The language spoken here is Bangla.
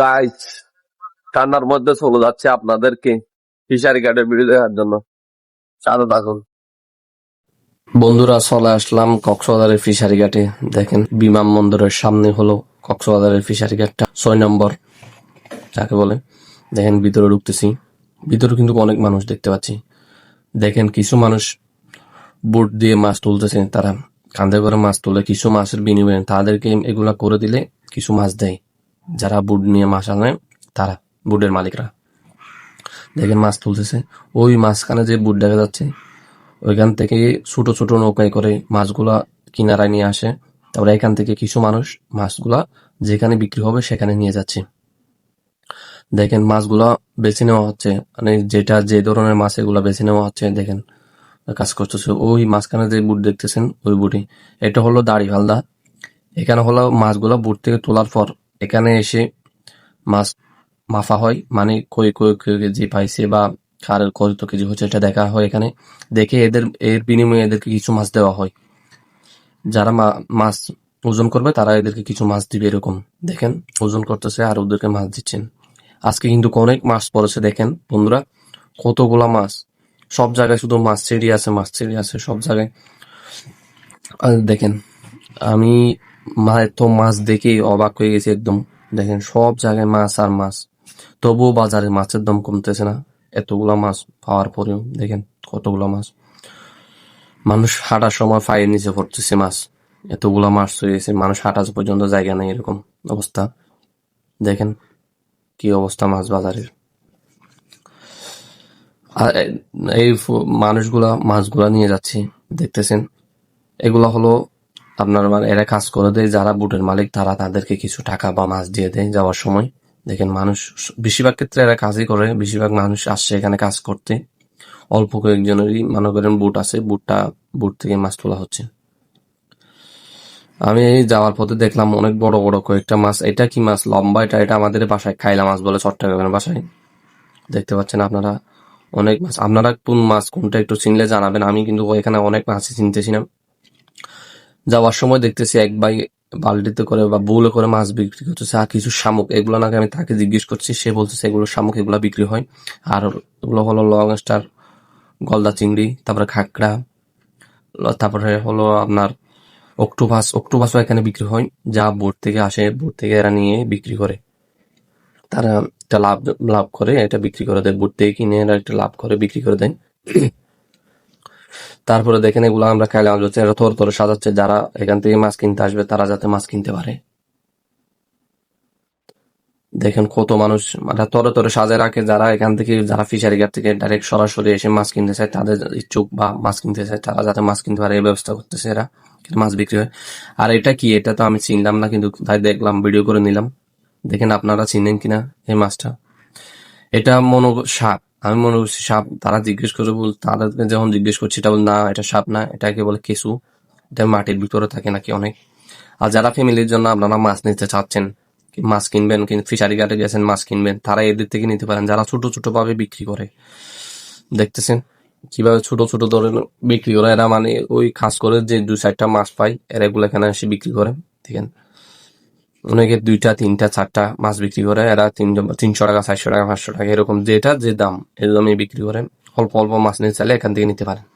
গাইস ঠান্ডার মধ্যে চলে যাচ্ছে আপনাদেরকে ফিশারি ঘাটের ভিডিও দেখার জন্য। সাথে থাকুন। বন্ধুরা, চলে আসলাম কক্সবাজারের ফিশারি ঘাটে। দেখেন বিমানবন্দরের সামনে হলো কক্সবাজারের ফিশারি ঘাটটা। ছয় নম্বর, যাকে বলে। দেখেন, ভিতরে ঢুকতেছি। ভিতরে কিন্তু অনেক মানুষ দেখতে পাচ্ছি। দেখেন, কিছু মানুষ বোট দিয়ে মাছ তুলতেছে, তারা কাঁধে করে মাছ তুলে কিছু মাছের বিনিময়ে তাদেরকে এগুলা করে দিলে কিছু মাছ দেয়। যারা বুট নিয়ে মাছ আনে, তারা বুটের মালিকরা। দেখেন মাছ তুলতেছে। ওই মাঝখানে যে বুট দেখা যাচ্ছে, ওইখান থেকে ছোট ছোট নৌকায় করে মাছগুলা কিনারায় নিয়ে আসে। তারপরে এখান থেকে কিছু মানুষ মাছগুলা যেখানে বিক্রি হবে সেখানে নিয়ে যাচ্ছে। দেখেন মাছগুলা বেছে নেওয়া হচ্ছে। মানে যেটা যে ধরনের মাছ এগুলা বেছে নেওয়া হচ্ছে, দেখেন কাজ করতেছে। ওই মাঝখানে যে বুট দেখতেছেন, ওই বুটি। এটা হলো দাড়ি ফালদা এখানে হলো মাছগুলা বুট থেকে তোলার পর এখানে এসে মাছ মাফা হয় মানে কই কই কই কেজি পাইছে বা কার কত কেজি হচ্ছে এটা দেখা হয় এখানে। দেখে এদের, এর বিনিময়ে এদেরকে কিছু মাছ দেওয়া হয়। যারা মাছ ওজন করবে তারা এদেরকে কিছু মাছ দিবে এরকম। দেখেন, ওজন করতেছে আর ওদেরকে মাছ দিচ্ছেন। আজকে কিন্তু অনেক মাছ পড়েছে, দেখেন বন্ধুরা, কতগুলা মাছ। সব জায়গায় শুধু মাছ ছেড়ি আছে, মাছ ছেড়ি আছে, সব জায়গায়। দেখেন, আমি এত মাছ দেখেই অবাক হয়ে গেছি একদম। দেখেন, সব জায়গায় মাছ আর মাছ। তবুও বাজারে মাছের দাম কমতেছে না। এতগুলা মাছ পাওয়ার পরেও, দেখেন, কতগুলা মাছ। মানুষ হাঁটার সময় পায়ের নিচে পড়তেছে মাছ। এতগুলা মাছ হয়ে গেছে, মানুষ হাঁটা পর্যন্ত জায়গা নেই এরকম অবস্থা। দেখেন, কি অবস্থা মাছ বাজারের। আর এই মানুষগুলা, মাছগুলা নিয়ে যাচ্ছে, দেখতেছেন। এগুলা হলো আপনার মানে এরা কাজ করে দেয়, যারা বুটের মালিক তারা তাদেরকে কিছু টাকা বা মাছ দিয়ে দেয় যাওয়ার সময়। দেখেন মানুষ, বেশিরভাগ ক্ষেত্রে এরা কাজই করে, বেশিরভাগ মানুষ আসছে এখানে কাজ করতে। অল্প কয়েকজনেরই মনে করেন বুট আছে, বুটটা, বুট থেকে মাছ তোলা হচ্ছে। আমি যাওয়ার পথে দেখলাম অনেক বড় বড় কয়েকটা মাছ। এটা কি মাছ? লম্বা, এটা এটা আমাদের বাসায় খাইলা মাছ বলে চট্টগ্রামের বাসায়। দেখতে পাচ্ছেন আপনারা অনেক মাছ। আপনারা কোন মাছ, কোনটা একটু চিনলে জানাবেন। আমি কিন্তু এখানে অনেক মাছই চিনতেছি না। যাওয়ার সময় দেখতেছি এক ভাই বালতিতে করে বা বউলে করে মাছ বিক্রি করতেছে, আর কিছু শামুক। এগুলো নাকি আমি তাকে জিজ্ঞেস করছি, সে বলতেছে এগুলো শামুক, এগুলো বিক্রি হয়। আর এগুলো হলো লং স্টার, গলদা চিংড়ি, তারপরে খাকড়া, তারপরে হলো আপনার অক্টোপাস। অক্টোপাসও এখানে বিক্রি হয়, যা বোট থেকে আসে বোট থেকে এরা নিয়ে বিক্রি করে। তারা একটা লাভ লাভ করে, এটা বিক্রি করে দেয়। বোট থেকে কিনে এরা একটা লাভ করে, বিক্রি করে দেয়। তারপরে দেখেন এগুলো আমরা খাইলে মাছ হচ্ছে থর থরে সাজাচ্ছে, যারা এখান থেকে মাছ কিনতে আসবে তারা যাতে মাছ কিনতে পারে। দেখেন কত মানুষ মানে তরে তরে সাজে রাখে, যারা এখান থেকে, যারা ফিশারি ঘাট থেকে ডাইরেক্ট সরাসরি এসে মাছ কিনতে চায়, তাদের ইচ্ছুক বা মাছ কিনতে চায়, তারা যাতে মাছ কিনতে পারে, এই ব্যবস্থা করতেছে এরা মাছ বিক্রি হয়। আর এটা কি? এটা তো আমি চিনলাম না, কিন্তু তাই দেখলাম ভিডিও করে নিলাম। দেখেন আপনারা চিনেন কিনা এই মাছটা? এটা মনে সাপ। আমি মনে করছি সাপ, তারা জিজ্ঞেস করে বল তাদেরকে যখন জিজ্ঞেস করছি, এটা বল, না, এটা সাপ না এটাকে বলে কেঁচু, এটা মাটির ভিতরে থাকে নাকি অনেক। আর যারা ফ্যামিলির জন্য আপনারা মাছ নিতে চাচ্ছেন মাছ কিনবেন কিন্তু ফিশারি ঘাটে গেছেন, মাছ কিনবেন, তারা এদের থেকে নিতে পারেন। যারা ছোট ছোট ভাবে বিক্রি করে, দেখতেছেন? কীভাবে ছোট ছোট ধরনের বিক্রি করে, এরা মানে ওই খাস করে যে দু চারটা মাছ পায়, এরা এগুলো এখানে এসে বিক্রি করে, দেখেন। অনেকে দুইটা, তিনটা, চারটা মাছ বিক্রি করে। এরা তিনশো তিনশো টাকা, চারশো টাকা, পাঁচশো টাকা, এরকম যেটা যে দাম, এরকমই বিক্রি করে। অল্প অল্প মাছ নিয়ে চাইলে এখান থেকে নিতে পারেন।